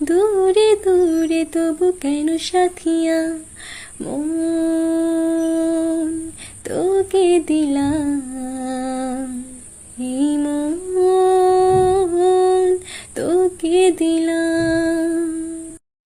দূরে দূরে তবু কেন সাথিয়া? মন তোকে দিলাম, এই মন তোকে দিলাম।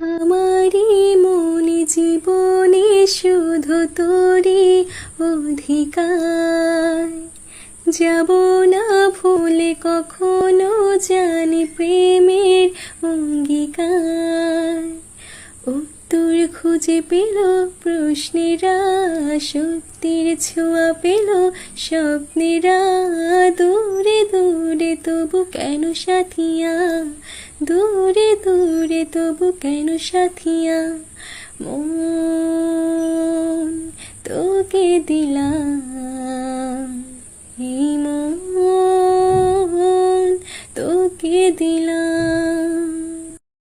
আমারই মনে জীবনে শুধু তোরে অধিকার। যাব না ভুলে কখনো অঙ্গীকার উত্তর খুঁজে পেল, প্রশ্নেরা সত্যির ছোঁয়া পেল, স্বপ্নেরা দূরে দূরে তবু কেন সাথিয়া? দূরে দূরে তবু কেন সাথিয়া? মন তোকে দিলাম হিম মন তোকে দিলাম।